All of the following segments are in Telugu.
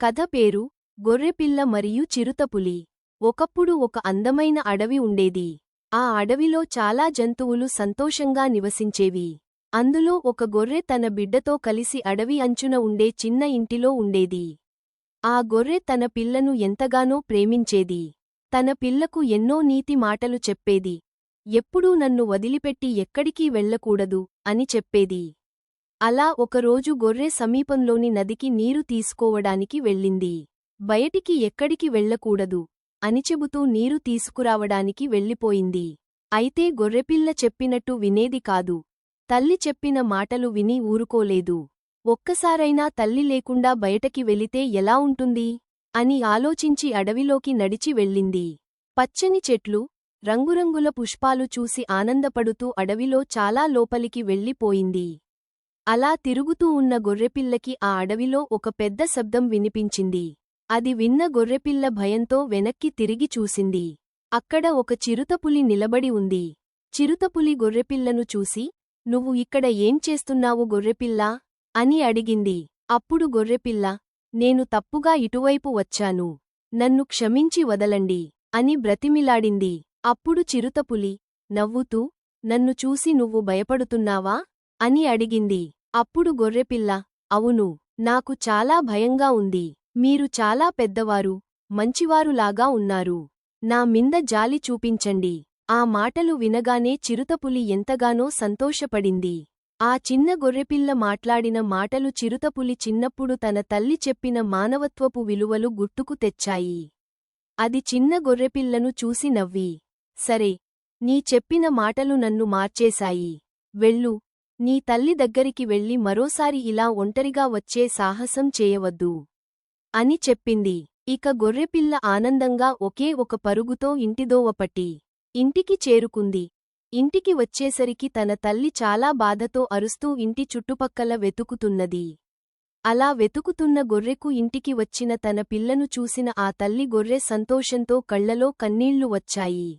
కథ పేరు గొర్రెపిల్ల మరియు చిరుతపులి ఒకప్పుడు ఒక అందమైన అడవి ఉండేది. ఆ అడవిలో చాలా జంతువులు సంతోషంగా నివసించేవి. అందులో ఒక గొర్రె తన బిడ్డతో కలిసి అడవి అంచున ఉండే చిన్న ఇంటిలో ఉండేది. ఆ గొర్రె తన పిల్లను ఎంతగానో ప్రేమించేది. తన పిల్లకు ఎన్నో నీతి మాటలు చెప్పేది. ఎప్పుడూ నన్ను వదిలిపెట్టి ఎక్కడికీ వెళ్ళకూడదు అని చెప్పేది. అలా ఒకరోజు గొర్రె సమీపంలోని నదికి నీరు తీసుకోవడానికి వెళ్ళింది. బయటికి ఎక్కడికి వెళ్ళకూడదు అని చెబుతూ నీరు తీసుకురావడానికి వెళ్ళిపోయింది. అయితే గొర్రెపిల్ల చెప్పినట్టు వినేది కాదు. తల్లి చెప్పిన మాటలు విని ఊరుకోలేదు. ఒక్కసారైనా తల్లి లేకుండా బయటకి వెళితే ఎలా ఉంటుంది? అని ఆలోచించి అడవిలోకి నడిచి వెళ్ళింది. పచ్చని చెట్లు రంగురంగుల పుష్పాలు చూసి ఆనందపడుతూ అడవిలో చాలా లోపలికి వెళ్ళిపోయింది. అలా తిరుగుతూ ఉన్న గొర్రెపిల్లకి ఆ అడవిలో ఒక పెద్ద శబ్దం వినిపించింది. అది విన్న గొర్రెపిల్ల భయంతో వెనక్కి తిరిగి చూసింది. అక్కడ ఒక చిరుతపులి నిలబడి ఉంది. చిరుతపులి గొర్రెపిల్లను చూసి నువ్వు ఇక్కడ ఏం చేస్తున్నావు గొర్రెపిల్లా? అని అడిగింది. అప్పుడు గొర్రెపిల్ల నేను తప్పుగా ఇటువైపు వచ్చాను. నన్ను క్షమించి వదలండి అని బ్రతిమిలాడింది. అప్పుడు చిరుతపులి నవ్వుతూ నన్ను చూసి నువ్వు భయపడుతున్నావా? అని అడిగింది. అప్పుడు గొర్రెపిల్ల అవును నాకు చాలా భయంగా ఉంది. మీరు చాలా పెద్దవారు మంచివారులాగా ఉన్నారు. నా మింద జాలి చూపించండి. ఆ మాటలు వినగానే చిరుతపులి ఎంతగానో సంతోషపడింది. ఆ చిన్న గొర్రెపిల్ల మాట్లాడిన మాటలు చిరుతపులి చిన్నప్పుడు తన తల్లి చెప్పిన మానవత్వపు విలువలు గుర్తుకు తెచ్చాయి. అది చిన్న గొర్రెపిల్లను చూసి నవ్వి సరే నీ చెప్పిన మాటలు నన్ను మార్చేశాయి. వెళ్ళు నీ తల్లి దగ్గరికి వెళ్ళి మరోసారి ఇలా ఒంటరిగా వచ్చే సాహసం చేయవద్దు. అని చెప్పింది. ఇక గొర్రెపిల్ల ఆనందంగా ఒకే ఒక పరుగుతో ఇంటిదోవపట్టి ఇంటికి చేరుకుంది. ఇంటికి వచ్చేసరికి తన తల్లి చాలా బాధతో అరుస్తూ ఇంటి చుట్టుపక్కల వెతుకుతున్నది. అలా వెతుకుతున్న గొర్రెకు ఇంటికి వచ్చిన తన పిల్లను చూసిన ఆ తల్లి గొర్రె సంతోషంతో కళ్ళలో కన్నీళ్ళు వచ్చాయి.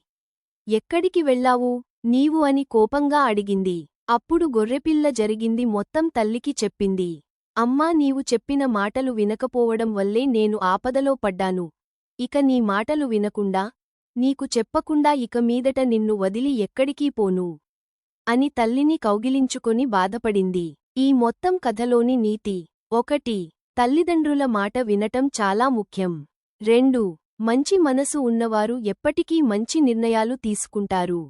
ఎక్కడికి వెళ్ళావు? నీవు అని కోపంగా అడిగింది. అప్పుడు గొర్రెపిల్ల జరిగింది మొత్తం తల్లికి చెప్పింది. అమ్మా నీవు చెప్పిన మాటలు వినకపోవడం వల్లే నేను ఆపదలో పడ్డాను. ఇక నీ మాటలు వినకుండా నీకు చెప్పకుండా ఇక మీదట నిన్ను వదిలి ఎక్కడికీ పోను. అని తల్లిని కౌగిలించుకొని బాధపడింది. ఈ మొత్తం కథలోని నీతి. ఒకటి. తల్లిదండ్రుల మాట వినటం చాలా ముఖ్యం. రెండు. మంచి మనసు ఉన్నవారు ఎప్పటికీ మంచి నిర్ణయాలు తీసుకుంటారు.